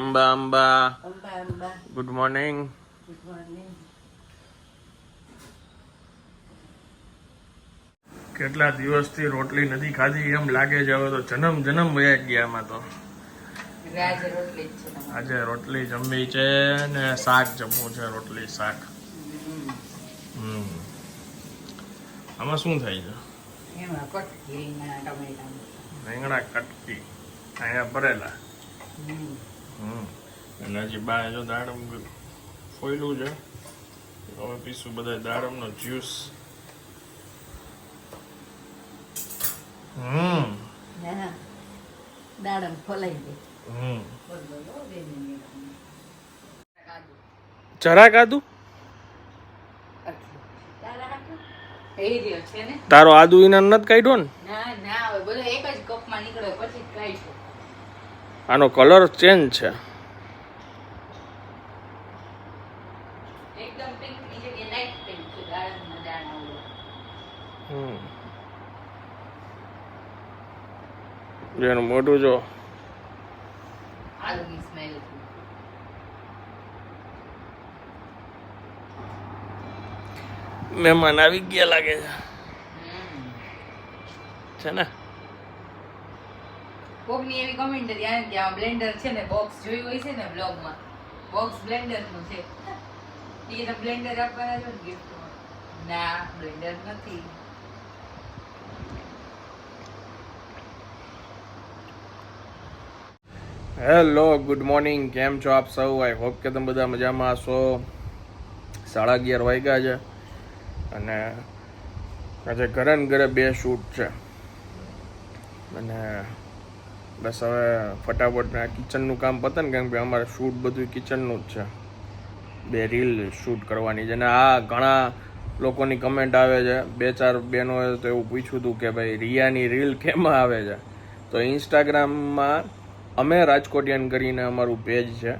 Amba Amba good morning good morning કેટલા દિવસથી રોટલી નથી ખાધી? એમ લાગે છે હવે તો જન્મ જન્મ વયા ગયા આમાં તો. આજે રોટલી જમવી છે ને શાક જમવું છે રોટલી શાક. હમ. આમાં શું થાય છે? રીંગણા કટકી અહીંયા ભરેલા. અને હજી બા જો દાડમ ફોયલું છે. હવે પીશું બધા દાડમનો જ્યુસ. હમ. દાડમ ફોલાઈ દે હમ. જરા બોલ બોલ કાદુ. તારા આદુ ઇના નથી કાઢ્યો ને? ના ના બધો એક જ કપમાં નીકળે પછી જ આનો કલર ચેન્જ છે. જેનું મોઢું જો. મહેમાન આવી ગયા લાગે છે. છે ને? કોકની એવી કમેન્ટ હતી, આને ત્યાં બ્લેન્ડર છે ને બોક્સ જોયું હોય છે ને બ્લોગમાં બોક્સ બ્લેન્ડરનું છે. એ તો બ્લેન્ડર આપવાના છો ને ગિફ્ટમાં ના બ્લેન્ડર નથી. હેલો ગુડ મોર્નિંગ કેમ છો આપ સૌ? આઈ હોપ કે તમે બધા મજામાં હશો. સાડા અગિયાર વાગ્યા છે અને આજે ઘરે ઘરે બે શૂટ છે. અને બસ હવે ફટાફટ આ કિચનનું કામ પતે ને કેમ કે અમારે શૂટ બધું કિચનનું જ છે. બે રીલ શૂટ કરવાની છે. અને આ ઘણા લોકોની કમેન્ટ આવે છે. બે ચાર બહેનોએ તો એવું પૂછ્યું હતું કે ભાઈ, રિયાની રીલ કેમાં આવે છે? તો ઇન્સ્ટાગ્રામમાં અમે રાજકોટિયન કરીને અમારું પેજ છે.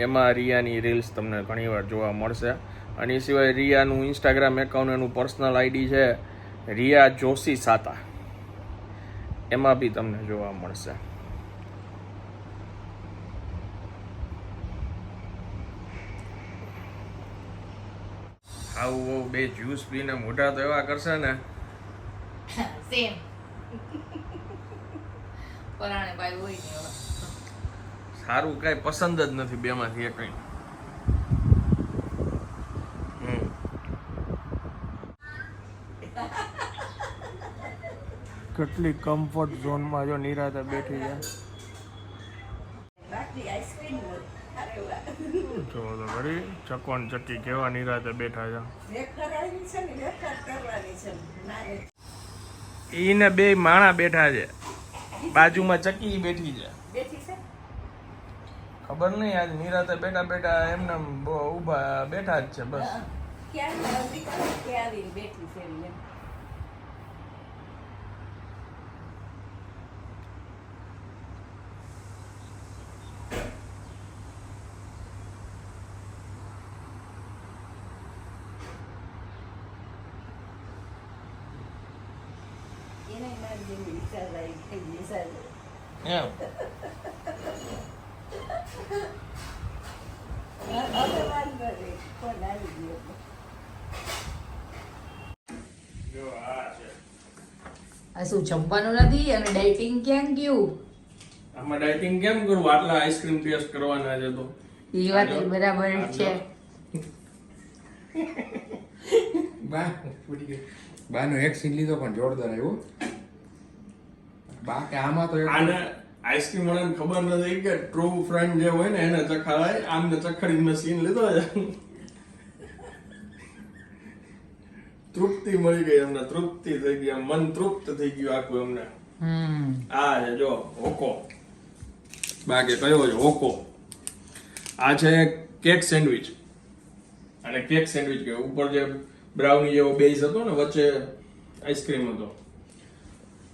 એમાં રિયાની રીલ્સ તમને ઘણીવાર જોવા મળશે. અને એ સિવાય રિયાનું ઇન્સ્ટાગ્રામ એકાઉન્ટ એનું પર્સનલ આઈડી છે રિયા જોશી સાતા. એમાં બી તમને જોવા મળશે. આવું બે જ્યુસ પીને મોઢા તો એવા કરશે ને. સેમ પરાણે ભાઈ હોય ને સારું કઈ પસંદ જ નથી બેમાંથી એ કઈ. હમ. કેટલી કમ્ફર્ટ ઝોનમાં જો નિરાતે બેઠી છે. તો ખરી ચકોન ચક્કી કેવા નિરાતે બેઠા છે. ઈને બે માણા બેઠા છે. બાજુમાં ચક્કી બેઠી છે. ખબર નહીં આજ નિરાતે બેઠા બેઠા એમને ઊભા બેઠા જ છે બસ. ક્યાં બેઠી છે એમ એને મારી જેવી વિચાર લાવી થઈ વિચાર એમ હવે વાંધો નહીં ફોન આવી ગયો જો આ છે આ શું જમવાનું નથી? અને ડાયટિંગ કેમ ગયું? આમાં ડાયટિંગ કેમ કરું આટલા આઈસ્ક્રીમ ટેસ્ટ કરવાના છે તો. એ વાત બરાબર છે. બા બાનો એક સીન લીધો પણ જોરદાર આવ્યો. બા કે આમાં તો આને આઈસ્ક્રીમ વાળાને ખબર નથી કે ટ્રુ ફ્રેન્ડ જે હોય ને એને ચખાડાય આમને ચખાડી સીન લીધો છે. તૃપ્તિ મળી ગઈ એમને તૃપ્તિ થઈ ગઈ મન તૃપ્ત થઈ ગયું આખું એમને આ છે જો ઓકો બાકી કયો છે ઓકો આ છે કેક સેન્ડવિચ. અને કેક સેન્ડવિચ કે ઉપર જે બ્રાઉની જેવો બેઝ હતો ને વચ્ચે આઈસ્ક્રીમ હતો.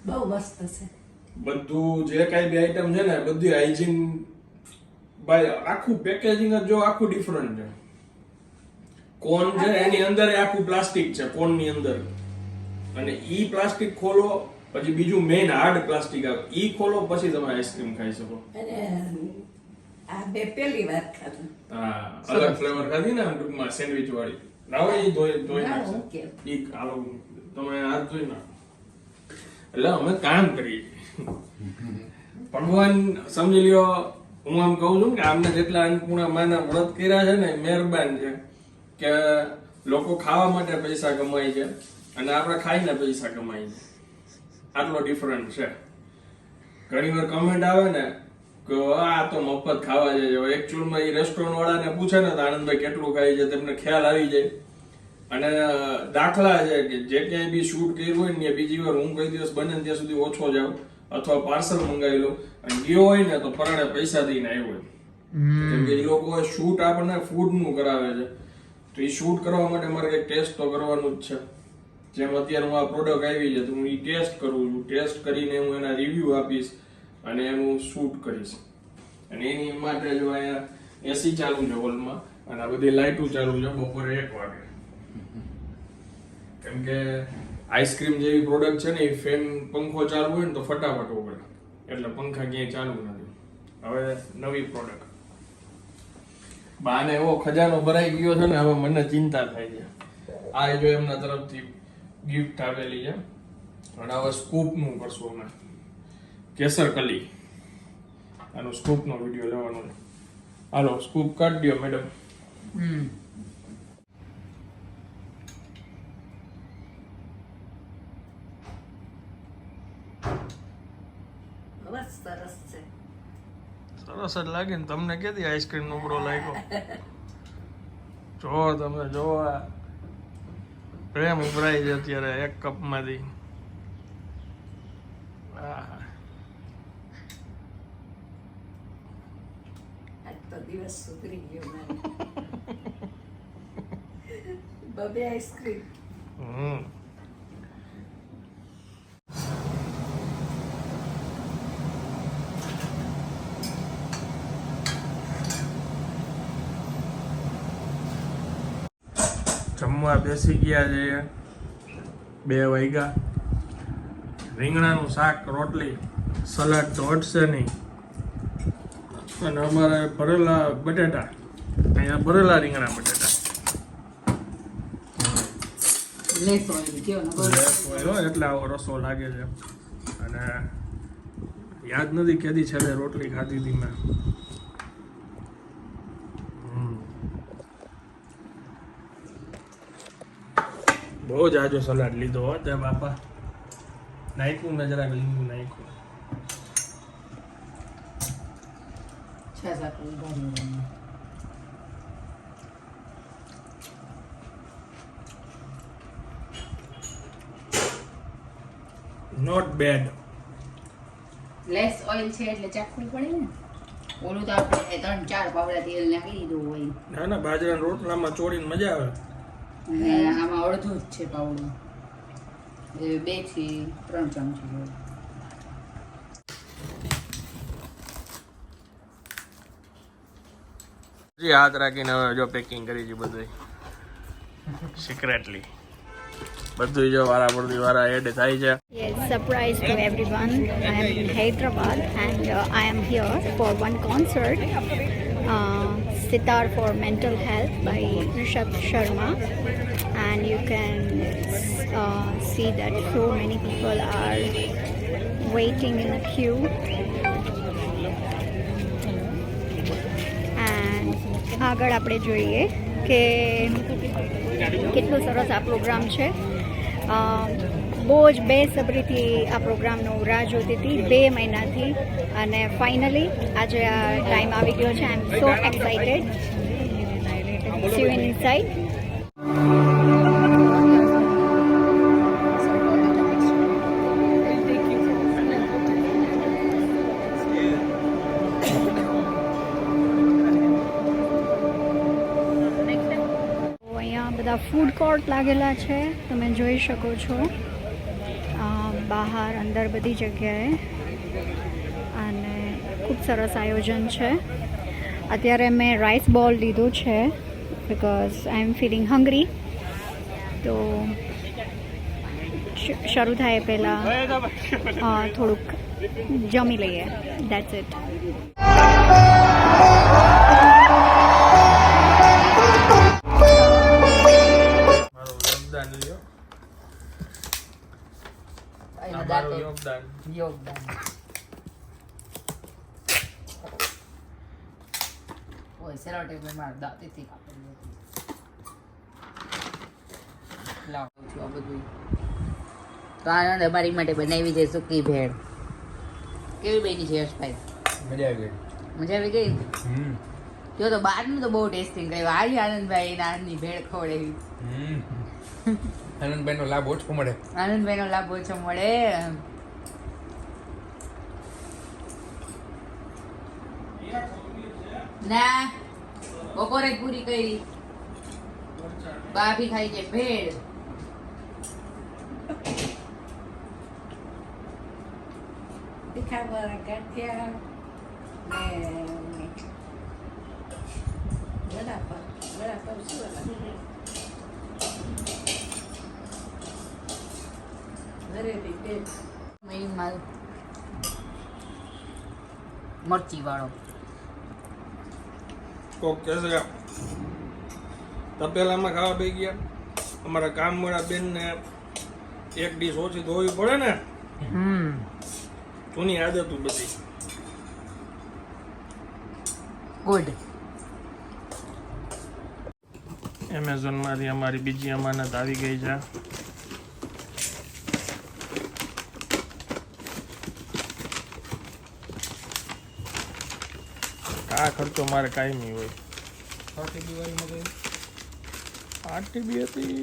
બહુ મસ્ત છે. બધું જે કાંઈ બી આઈટમ છે ને બધી હાઇજીન ભાઈ આખું પેકેજિંગ જ જો આખું ડિફરન્ટ છે. કોન છે એની અંદર આખું પ્લાસ્ટિક છે કોનની અંદર. અને ઈ પ્લાસ્ટિક ખોલો પછી બીજું મેઇન હાર્ડ પ્લાસ્ટિક આવે. ઈ ખોલો પછી તમે આઈસ્ક્રીમ ખાઈ શકો. આ બે પહેલી વાર ખાધું. હા અલગ ફ્લેવર ખાધી ને ટૂંકમાં સેન્ડવિચ વાળી. લાવો એ ધોઈ ધોઈ નાખશે. ઈ આલો તમે હાથ ધોઈ નાખો. એટલે અમે કામ કરીએ. ભગવાન, સમજી લ્યો, હું આમ કહું છું કે આમને જેટલા અન્નપૂર્ણા માના વ્રત કર્યા છે ને મહેરબાન છે કે લોકો ખાવા માટે પૈસા કમાય છે અને આપણે ખાઈને પૈસા કમાય છે. આટલો ડિફરન્ટ છે. ઘણી વાર કમેન્ટ આવે ને કે આ તો મફત ખાવા જાય એકચ્યુઅલમાં એ રેસ્ટોરન્ટ વાળાને પૂછે ને તો આનંદભાઈ કેટલું ખાય છે, તેમને ખ્યાલ આવી જાય. અને દાખલા છે કે જે ક્યાંય બી શૂટ કર્યું હોય ને બીજી વાર હું કોઈ દિવસ બને ત્યાં સુધી ઓછો જાઉં. અથવા પાર્સલ મંગાવી લો અને ગયો હોય ને તો પરાણે પૈસા દઈને આવ્યો હોય કેમ કે એ લોકો શૂટ આપણને ફૂડનું કરાવે છે. તો એ શૂટ કરવા માટે મારે કંઈક ટેસ્ટ તો કરવાનું જ છે. જેમ અત્યારે હું આ પ્રોડક્ટ આવી છે તો હું એ ટેસ્ટ કરું છું. ટેસ્ટ કરીને હું એના રિવ્યુ આપીશ અને એનું શૂટ કરીશ. અને એની માટે જો અહીંયા એસી ચાલુ છે હોલમાં અને આ બધી લાઇટો ચાલુ છે બપોરે એક વાગે. કેમ કે આઈસ્ક્રીમ જેવી પ્રોડક્ટ છે ને, એ ફેન પંખો ચાલુ હોય ને તો ફટાફટ ઓગળે એટલે પંખા ક્યાંય ચાલુ નથી હવે નવી પ્રોડક્ટ બાને એવો ખજાનો ભરાઈ ગયો છે ને, હવે મને ચિંતા થાય છે. આ જો એમના તરફથી ગિફ્ટ આવેલી છે. અને હવે સ્કૂપનું કરશું અમે કેસર કલી. આનો સ્કૂપનો વીડિયો લેવાનો છે. હાલો સ્કૂપ કાઢ દો મેડમ હવે સરસ છે સરસ જ લાગે ને તમને કેતી આઈસ્ક્રીમ નો બરો લાગ્યો? જો તમે જો આ પ્રેમ ઉભરાય છે અત્યારે એક કપમાંથી. દિવસ સુધરી ગયો બબે આઈસ્ક્રીમ. હમ. જમવા બેસી ગયા છે. બે વાગ્યા. રીંગણાનું શાક રોટલી સલાડ તો હટશે નહીં. અને અમારે ભરેલા બટેટા. અહીંયા ભરેલા રીંગણા બટેટા. એટલે આવો રસો લાગે છે. અને યાદ નથી કેદી છેલ્લે રોટલી ખાધી હતી મેં. બહુ જ આજો સલાડ લીધો હો તે બાપા. નાખ્યું મેં જરાક લીંબુ નાખ્યું. નોટ બેડ લેસ ઓઇલ છે એટલે ચાખવું પડે ને. ઓલું તો આપણે ત્રણ ચાર પાવડા તેલ નાખી દીધું હોય. ના ના બાજરાના રોટલામાં ચોળીને મજા આવે. અને આમાં અડધું જ છે પાવડું એ બેથી ત્રણ ચમચી જેવું. જી હાથ રાખીને હવે જો પેકિંગ કરી છે બધું સિક્રેટલી બધું જો વારા પડતી વારા એડ થાય છે Yes, surprise to everyone. I am in Hyderabad and uh, I am here for one concert, uh, Sitar for Mental Health by Rishabh Sharma. And you can uh, see that so many people are waiting in a queue. And આગળ આપણે જોઈએ કે કેટલું સરસ આ programme છે અ, બહુ જ બેસબરીથી આ પ્રોગ્રામનો રાહ જોતી હતી, બે મહિનાથી. અને ફાઇનલી આજે આ ટાઈમ આવી ગયો છે. I am so excited see you in બધા ફૂડ કોર્ટ લાગેલા છે. તમે જોઈ શકો છો. બહાર અંદર બધી જગ્યાએ. અને ખૂબ સરસ આયોજન છે. અત્યારે મેં રાઈસ બોલ લીધું છે બિકોઝ આઈ એમ ફિલિંગ હંગરી તો શરૂ થાય પહેલાં થોડુંક જમી લઈએ. દેટ્સ ઇટ યોગદાન યોગદાન ઓય સેલો ટેપ માર દાંતીથી કાપેલી હતી. લાવ છું આ બધું તો આનંદ અમારી માટે બનાવી છે સૂકી ભેળ. કેવી બની છે યશભાઈ મજા આવી ગઈ. મજા આવી ગઈ? હમ. જો તો બહારનું તો બહુ ટેસ્ટિંગ કર્યું આજે આનંદભાઈ એના હાથની ભેળ ખવડાવી આનંદભાઈ આનંદભાઈનો લાભ ઓછો મળે. આનંદભાઈનો લાભ ઓછો મળે. ના બપોરે પૂરી કરી. બાભી ખાઈ છે ભેળ. તીખા વાળા ગાંઠિયા ને વડાપાવ વડાપાવ શું? ઘરેથી ટેપ મેં માલ મરચી વાળો કોક કહેશે તપેલામાં ખાવા બે ગયા. અમારા કામવાળા બેનને એક ડીશ ઓછી ધોવી પડે ને હમ. જૂની આદતો બધી. ગુડ એમેઝોનમાંથી અમારી બીજી અમાનત આવી ગઈ છે. આ ખર્ચો મારે કાયમી હોય. આઠ ટીબી હતી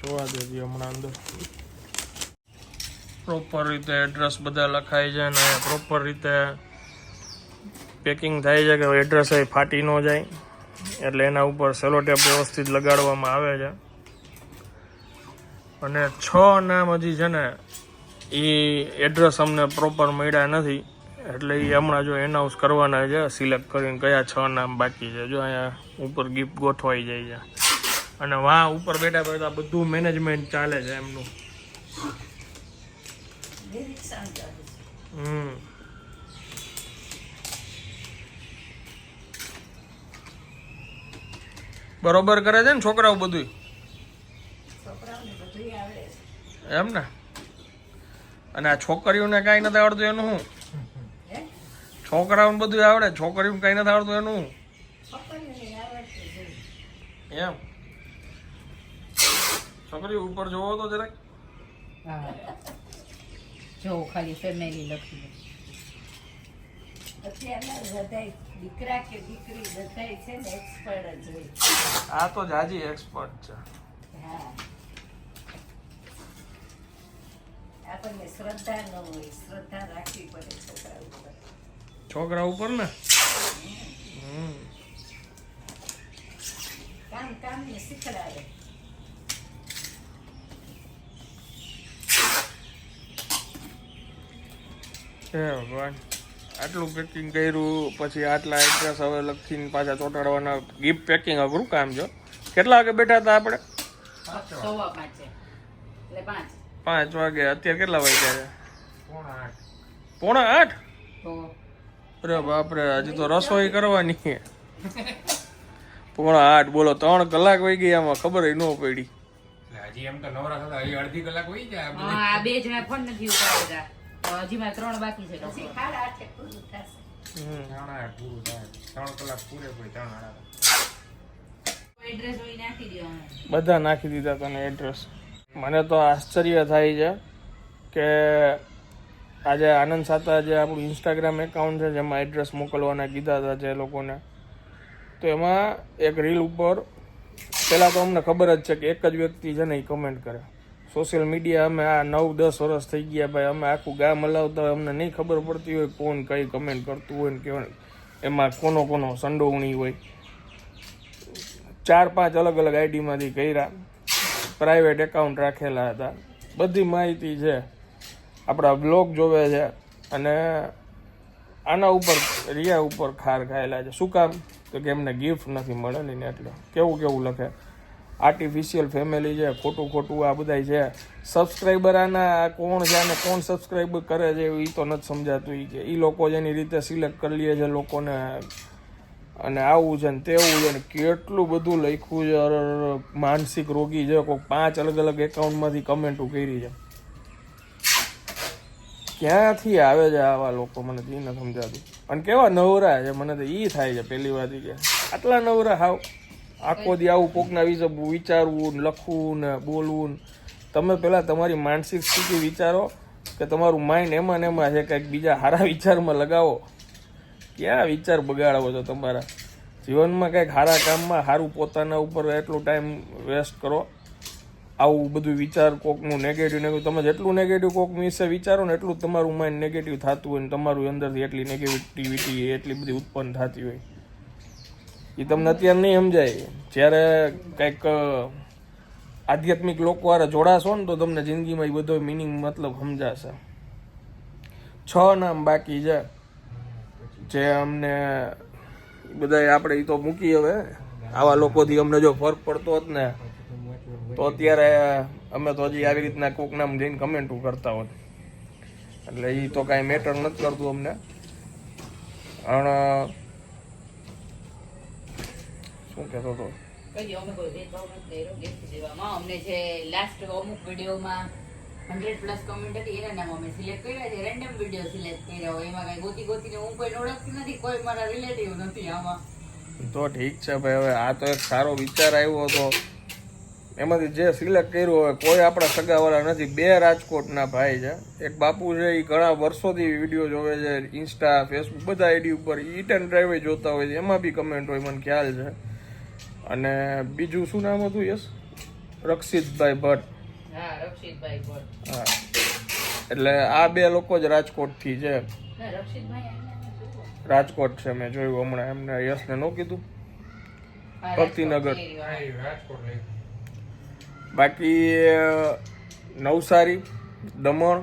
જોવા દેજે હમણાં અંદર. પ્રોપર રીતે એડ્રેસ બધા લખાય છે અને પ્રોપર રીતે પેકિંગ થાય છે કે એડ્રેસ એ ફાટી ન જાય. એટલે એના ઉપર સેલોટેપ વ્યવસ્થિત લગાડવામાં આવે છે. અને છ નામ હજી છે ને એ એડ્રેસ અમને પ્રોપર મળ્યા નથી. એટલે એ હમણાં જો એનાઉન્સ કરવાના છે સિલેક્ટ કરીને કયા છ નામ બાકી છે. જો અહીંયા ઉપર ગિફ્ટ ગોઠવાઈ જાય છે. અને વાહ ઉપર બેઠા બેઠા બધું મેનેજમેન્ટ ચાલે છે એમનું. હમ. બરોબર કરે છે ને છોકરાઓ બધું એમ ને? અને આ છોકરીઓને કાંઈ નથી આવડતું એનું શું? છોકરાઓને બધું આવડે છોકરીઓને કંઈ નથી આવડતું એનું. એમ. છોકરીઓ ઉપર જોવો તો જરાક. જો ખાલી ફેમિલી લખી દીકરા કે દીકરી છે ને એક્સપર્ટ જ હોય. આ તો જાજી એક્સપર્ટ છે. હા. આપણને શ્રદ્ધા ન હોય શ્રદ્ધા રાખવી પડે છોકરા ઉપર. છોકરા ઉપર ને? ભગવાન આટલું પેકિંગ કર્યું પછી આટલા એડ્રેસ હવે લખીને પાછા ચોટાડવાના ગિફ્ટ પેકિંગ અઘરું કામ જો? કેટલા વાગે બેઠા હતા આપણે? પાંચ વાગે. અત્યારે કેટલા વાગ્યા છે? પોણા આઠ. પોણા આઠ? તો અરે બાપરે હજી તો રસોઈ કરવાની. છે પોણા આઠ બોલો ત્રણ કલાક વહી ગઈ આમાં ખબર ન પડી. હજી એમ તો નવરા થતા હજી અડધી કલાક વહી જાય આ બે જણા ફોન નથી ઉપાડતા. હજી મારે ત્રણ બાકી છે પછી ખાડા આઠે પૂરું થશે. હમ. ત્રણ આઠ પૂરું થાય. ત્રણ કલાક પૂરે પૂરી ત્રણ આડા એડ્રેસ હોય નાખી દો બધા નાખી દીધા તને એડ્રેસ મને તો આશ્ચર્ય થાય છે કે આજે આનંદ સાતા જે આપણું ઇન્સ્ટાગ્રામ એકાઉન્ટ છે, જેમાં એડ્રેસ મોકલવાના કીધા હતા જે લોકોને. તો એમાં એક રીલ ઉપર પહેલાં તો અમને ખબર જ છે કે એક જ વ્યક્તિ છે ને એ કમેન્ટ કરે. સોશિયલ મીડિયા અમે આ નવ, દસ વર્ષ થઈ ગયા ભાઈ, અમે આખું ગામ હલાવતા હોય, અમને નહીં ખબર પડતી હોય કોણ કઈ કમેન્ટ કરતું હોય ને કેવું એમાં કોનો કોનો સંડોવણી હોય. ચાર, પાંચ અલગ અલગ આઈડીમાંથી કર્યા. પ્રાઇવેટ એકાઉન્ટ રાખેલા હતા. બધી માહિતી છે. આપણા બ્લોગ જોવે છે અને આના ઉપર, રિયા ઉપર ખાર ખાયેલા છે. શું કામ? તો કે એમને ગિફ્ટ નથી મળેલી ને એટલે. કેવું કેવું લખે? આર્ટિફિશિયલ ફેમિલી છે, ખોટું ખોટું, આ બધાય છે. સબસ્ક્રાઈબર આના કોણ છે અને કોણ સબસ્ક્રાઈબ કરે છે એ તો નથી સમજાતું એ કે. એ લોકો જેની રીતે સિલેક્ટ કરી લે છે લોકોને. અને આવું છે ને તેવું છે ને કેટલું બધું લખ્યું છે. માનસિક રોગી છે. કોઈ પાંચ અલગ અલગ એકાઉન્ટમાંથી કમેન્ટો કરી છે. ક્યાંથી આવે છે આવા લોકો? મને તો ઈ નથી સમજાતું. અને કેવા નવરા છે? મને તો એ થાય છે પહેલી વાત કે આટલા નવરા હાવ. આખો દી આવું કોકના વિશે વિચારવું ને લખવું ને બોલવું ને. તમે પહેલાં તમારી માનસિક સ્થિતિ વિચારો કે તમારું માઇન્ડ એમાં ને એમાં છે કંઈક બીજા સારા વિચારમાં લગાવો. ક્યાં વિચાર બગાડવો છો તમારા? જીવનમાં કંઈક સારા કામમાં સારું પોતાના ઉપર એટલો ટાઈમ વેસ્ટ કરો આવું બધું વિચાર કોકનું નેગેટિવ નેગેટિવ તમે જેટલું નેગેટિવ કોક વિશે વિચારો ને એટલું તમારું માઇન્ડ નેગેટિવ થતું હોય ને તમારું અંદરથી એટલી નેગેટિવિટી એટલી બધી ઉત્પન્ન થતી હોય. એ તમને અત્યારે નહીં સમજાય. જ્યારે કંઈક આધ્યાત્મિક લોકો વાળા જોડાશો ને તો તમને જિંદગીમાં એ બધો મિનિંગ મતલબ સમજાશે. છ નામ બાકી છે. જે અમને બધા આપણે એ તો મૂકી હવે. આવા લોકોથી અમને જો ફરક પડતો હોત ને. તો અત્યારે અમે તો હજી આવી રીતના કોક નામ જઈને કમેન્ટો કરતા હોત એટલે એ તો કાંઈ મેટર નથી કરતું અમને. પણ શું કહેતો હતો. અમને જે લાસ્ટ અમુક વિડીયોમાં હંડ્રેડ પ્લસ કમેન્ટ હતી એના નામ અમે સિલેક્ટ કર્યા છે. રેન્ડમ વીડિયો સિલેક્ટ કર્યા હોય. એમાં કઈ ગોતી ગોતીને હું કોઈ ઓળખતી નથી કોઈ મારા રિલેટિવ નથી આમાં. તો ઠીક છે ભાઈ. હવે આ તો એક સારો વિચાર આવ્યો હતો. એમાંથી જે સિલેક્ટ કર્યું હોય કોઈ આપણા સગાવાળા નથી. બે રાજકોટના ભાઈ છે. એક બાપુ છે એ ઘણા વર્ષોથી વીડિયો જોવે છે ઇન્સ્ટા ફેસબુક બધા આઈડી ઉપર. ઈટ એન્ડ ડ્રાઈવે જોતા હોય છે. એમાં બી કમેન્ટ હોય મને ખ્યાલ છે. અને બીજું શું નામ હતું યસ રક્ષિતભાઈ ભટ્ટ. હા એટલે આ બે લોકો જ રાજકોટથી છે. ના રક્ષિતભાઈ અહીંયા નથી. રાજકોટ છે મેં જોયું હમણાં એમને. યશને ન કીધું? ભક્તિનગર. રાજકોટ area. હા, એ રાજકોટ લઈ બાકી નવસારી, દમણ,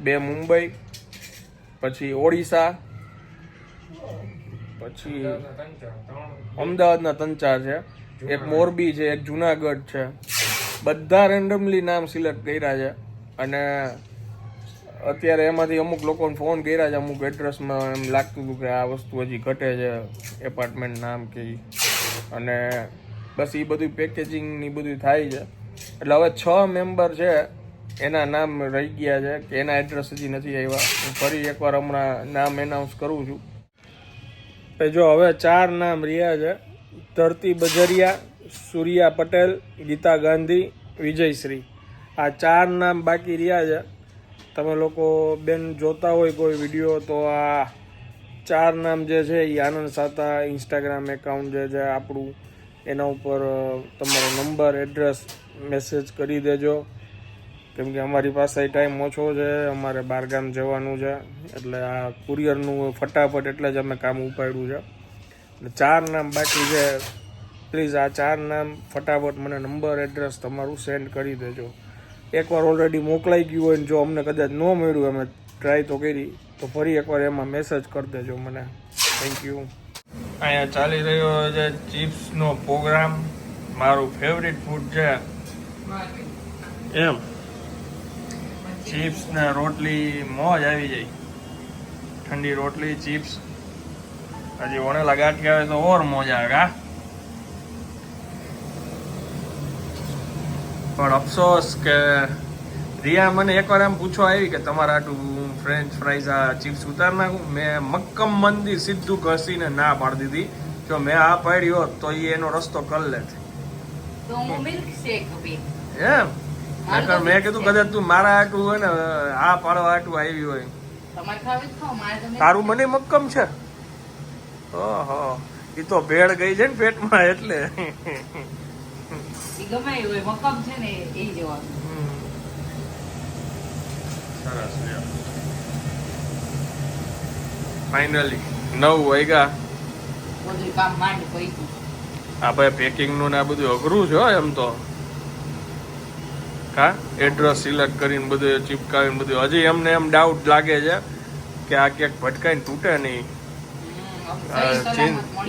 બે મુંબઈ, પછી ઓડિશા, પછી અમદાવાદના ચાર છે, એક મોરબી છે, એક જુનાગઢ છે બધા રેન્ડમલી નામ સિલેક્ટ કર્યા છે અને અત્યારે એમાંથી અમુક લોકોને ફોન કર્યા છે, અમુક એડ્રેસમાં એમ લાગતું હતું કે આ વસ્તુ હજી ઘટે છે એપાર્ટમેન્ટ નામ કે. અને બસ એ બધું પેકેજિંગની બધું થાય છે એટલે હવે છ મેમ્બર છે, એના નામ રહી ગયા છે, કે એના એડ્રેસ હજી નથી આવ્યા. હું ફરી એકવાર હમણાં નામ એનાઉન્સ કરું છું. એ જો હવે ચાર નામ રહ્યા છે, ધરતી બજરિયા, સૂર્યા પટેલ, ગીતા ગાંધી, વિજયશ્રી. આ ચાર નામ બાકી રહ્યા છે. તમે લોકો બેન જોતા હોય કોઈ વીડિયો તો આ ચાર નામ જે છે એ આનંદ સાતા ઇન્સ્ટાગ્રામ એકાઉન્ટ જે છે આપણું, એના ઉપર તમારો નંબર એડ્રેસ મેસેજ કરી દેજો. કેમ કે અમારી પાસે ટાઈમ ઓછો છે, અમારે બહારગામ જવાનું છે. એટલે આ કુરિયરનું ફટાફટ એટલે જ અમે કામ ઉપાડ્યું છે. એટલે ચાર નામ બાકી છે. પ્લીઝ આ ચાર નામ ફટાફટ મને નંબર એડ્રેસ તમારું સેન્ડ કરી દેજો. એકવાર ઓલરેડી મોકલાઈ ગયું હોય ને જો અમને કદાચ ન મળ્યું અમે ટ્રાય તો કરી. તો ફરી એકવાર એમાં મેસેજ કરી દેજો મને. થેન્ક યુ અહીંયા ચાલી રહ્યો છે ચિપ્સનો પ્રોગ્રામ મારું ફેવરિટ ફૂડ છે. એમ. ચિપ્સ ને રોટલી મોજ આવી જાય. ઠંડી રોટલી ચિપ્સ. હજી વણેલા ગાંઠિયા આવે તો ઓર મોજ આવે કા પણ અફસોસ કે રિયા મને એકવાર એમ પૂછવા આવી કે તમારા આટલું ફ્રેન્ચ ફ્રાઈઝ આ ચિપ્સ ઉતાર નાખું? મેં મક્કમ મંદી સીધું ઘસીને ના પાડી દીધી. જો મેં આ પાડ્યો તો એ એનો રસ્તો કરી લેત તો હું મિલ્ક શેક પી એમ? નકર મેં કીધું કદાચ તું મારા આટું હોય ને આ પાડો આટું આવી હોય. તારું મને મક્કમ છે. ઓહો. એ તો ભેળ ગઈ છે ને પેટમાં એટલે. ઈ ગમે એ હોય મક્કમ છે ને એ જવાનું સરસ ફાઇનલી નવ વાગ્યા. આ ભાઈ પેકિંગનું ને આ બધું અઘરું છે એમ તો. હા? એડ્રેસ સિલેક્ટ કરીને બધું ચીપકાવીને બધું. હજી એમને એમ ડાઉટ લાગે છે કે આ ક્યાંક ભટકાઈને તૂટે નહીં.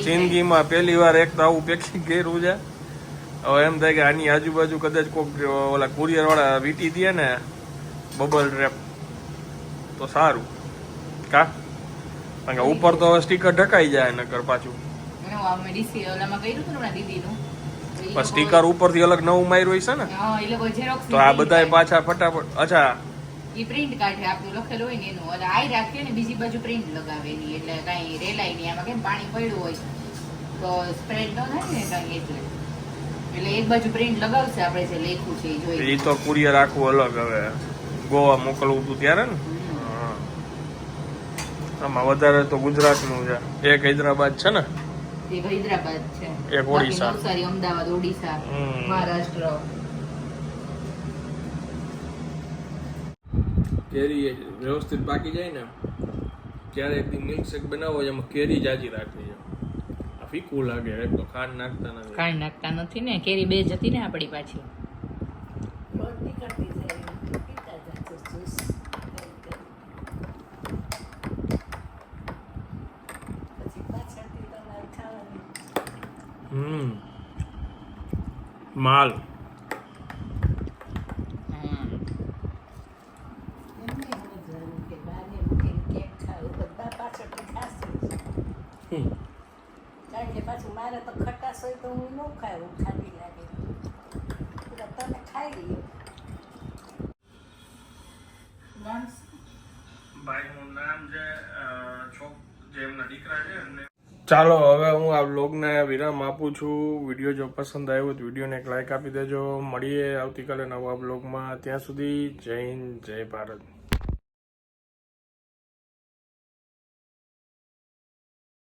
જિંદગીમાં પહેલી વાર એક તો આવું પેકિંગ કર્યું છે. હવે એમ થાય કે આની આજુબાજુ કદાચ કોઈક ઓલા કુરિયર વાળા વીટી દે ને બબલ રેપ તો સારું. કા? કારણ કે ઉપર તો હવે સ્ટીકર ઢકાઈ જાય નકર પાછું. ઓલામાં કર્યું હતું દીદીનું? પણ સ્ટીકર ઉપરથી અલગ નવું માર્યું હશે ને? એ તો આ બધાય પાછા ફટાફટ અચ્છા. ઈ પ્રિન્ટ કાઢે આપણું લખેલું હોય ને એનું. એટલે આઈ રાખીએ ને બીજી બાજુ પ્રિન્ટ લગાવે એટલે કાંઈ રેલાય નહીં. આમાં કેમ પાણી પડ્યું હોય? તો સ્પ્રેડ ન થાય ને કાંઈ એટલે. એટલે એક બાજુ પ્રિન્ટ લગાવશે આપણે જે લેખું છે એ જોઈ એ તો કુરિયર આખું અલગ હવે. ગોવા મોકલવું હતું ત્યારે ને. આમાં વધારે તો ગુજરાતનું છે. એક હૈદરાબાદ છે ને? એક હૈદરાબાદ છે. એક ઓડિશા. નવસારી અમદાવાદ ઓડિશા મહારાષ્ટ્ર. કેરી વ્યવસ્થિત પાકી જાય ને ત્યારે એકદી મિલ્કશેક બનાવો એમાં કેરી જાજી રાખવી છે. આ ફીકું લાગે એક તો ખાંડ નાખતા નથી. ખાંડ નાખતા નથી ને કેરી બે જ હતી ને આપણી પાછી રોજ નીકળતી જાય પીતા જતો જ્યુસ પછી પાછળથી તમારે ખાવાની હમ માલ હમ. એમને સમજવાનું કે બાને મૂકીને કેમ ખાવું બધા પાછળથી ખાશે જ. હમ. કારણ કે પાછું મારે તો ખટાશ હોય તો હું ન ખાઉં ખાટી લાગે તમે ખાઈ લ્યો ભાઈનું નામ છે છોક જે એમના દીકરા છે ચાલો આ વ્લોગને વિરામ આપું છું. વીડિયો જો પસંદ આવ્યો તો વિડીયોને એક લાઇક આપી દેજો. મળીએ આવતીકાલે નવા બ્લોગમાં ત્યાં સુધી જય હિન્દ, જય ભારત.